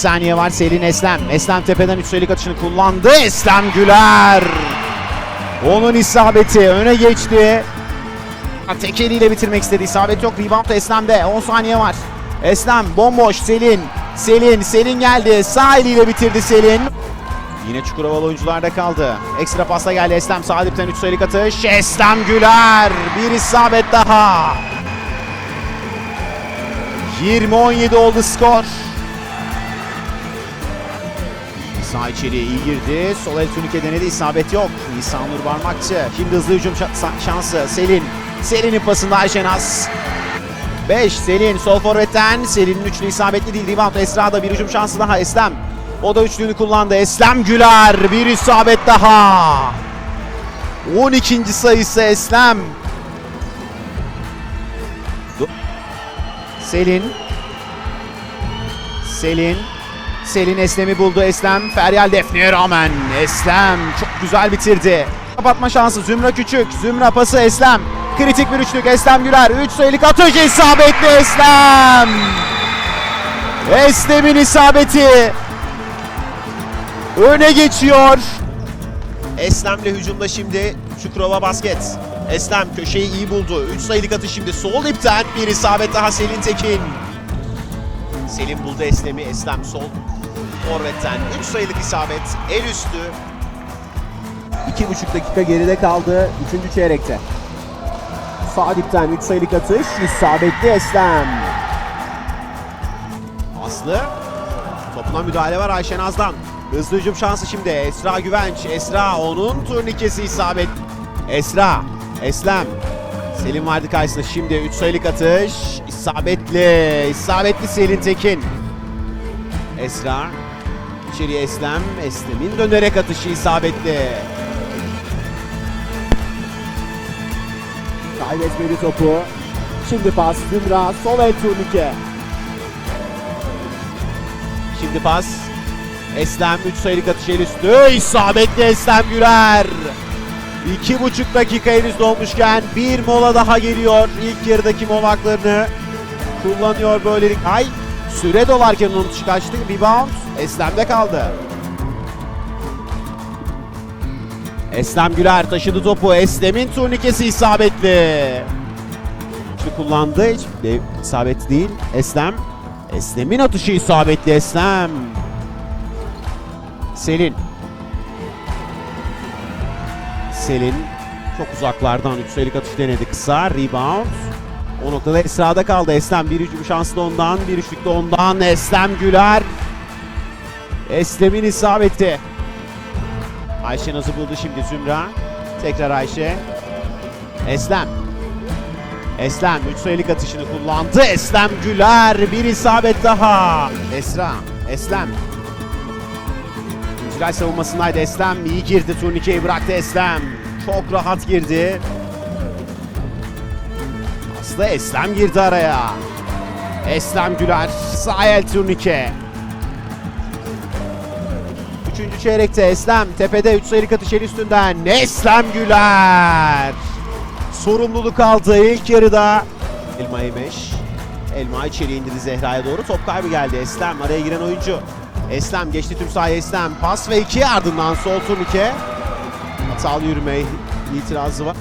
saniye var. Selin Eslem. Eslem tepeden 3 sayılık atışını kullandı. Eslem Güler. Onun isabeti öne geçti. Tek eliyle bitirmek istedi. İsabet yok. Rebound Eslem'de. 10 saniye var. Eslem bomboş. Selin. Selin. Selin geldi. Sağ eliyle bitirdi Selin. Yine Çukurova oyuncularda kaldı. Ekstra pasta geldi Eslem. Sağ dipten 3 sayılık atış. Eslem Güler. Bir isabet daha. 20-17 oldu skor. Sağ içeriye iyi girdi. Sol el turnike denedi. isabet yok. Nisan Nur Barmakçı. Şimdi hızlı hücum şa- şansı. Selin. Selin'in pasında Ayşenaz. 5 Selin sol forvetten. Selin'in üçlü isabetli değil. Rebound Esra'da bir hücum şansı daha. Eslem. O da üçlüğünü kullandı. Eslem Güler. Bir isabet daha. 12. sayısı Eslem. Selin. Selin. Selin Eslem'i buldu. Eslem Feryal Defne'ye rağmen Eslem çok güzel bitirdi. Kapatma şansı Zümra Küçük. Zümra pası Eslem. Kritik bir üçlük Eslem Güler. 3 sayılık atış isabetli Eslem. Eslem'in isabeti. Öne geçiyor. Eslem'le hücumda şimdi Çukurova basket. Eslem köşeyi iyi buldu. 3 sayılık atış şimdi sol ipten bir isabet daha Selin Tekin. Selin buldu Eslem'i. Eslem sol. Forvet'ten 3 sayılık isabet. El üstü. 2,5 dakika geride kaldı 3. çeyrekte. Sağ dipten 3 sayılık atış. isabetli Eslem. Aslı. Topuna müdahale var Ayşen Az'dan. Hızlı hücum şansı şimdi. Esra Güvenç. Esra onun turnikesi isabet. Esra. Eslem. Selim vardı karşısında. Şimdi 3 sayılık atış. İsabetli. İsabetli Selin Tekin. Esra. İçeriye Eslem. Eslem'in dönerek atışı isabetli. Kaybetmedi topu. Şimdi pas Zümra. Sol el turnike. Şimdi pas. Eslem 3 sayılık atış el üstü. İsabetli Eslem Güler. İki buçuk dakika henüz dolmuşken bir mola daha geliyor. İlk yarıdaki molaklarını kullanıyor böylelikle. Ay süre dolarken dışı kaçtı. Rebound Eslem'de kaldı. Eslem Güler taşıdı topu. Eslem'in turnikesi isabetli. Üçlü kullandı. Hiç de isabet değil. Eslem. Eslem'in atışı isabetli Eslem. Selin. Selin çok uzaklardan yükselik atış denedi. Kısa rebound. O noktada Esra'da kaldı. Eslem bir hücum şansı da ondan. Bir üçlük de ondan. Eslem Güler. Eslem'in isabeti. Ayşe nasıl buldu şimdi Zümra. Tekrar Ayşe. Eslem. Eslem 3 sayılık atışını kullandı. Eslem Güler bir isabet daha. Esra, Eslem. İcra savunmasındaydı Eslem. iyi girdi turnikeyi bıraktı Eslem. Çok rahat girdi. Aslı Eslem girdi araya. Eslem Güler sağ el turnike. Üçüncü çeyrekte Eslem tepede 3 sayılık atış el üstünden. Eslem Güler. Sorumluluk aldı ilk yarıda. Elma Yemeş. Elma içeri indirdi Zehra'ya doğru. Top kaybı geldi. Eslem araya giren oyuncu. Eslem geçti tüm sahaya Eslem. Pas ve iki ardından sol turnike. Hatalı yürüme itirazı var.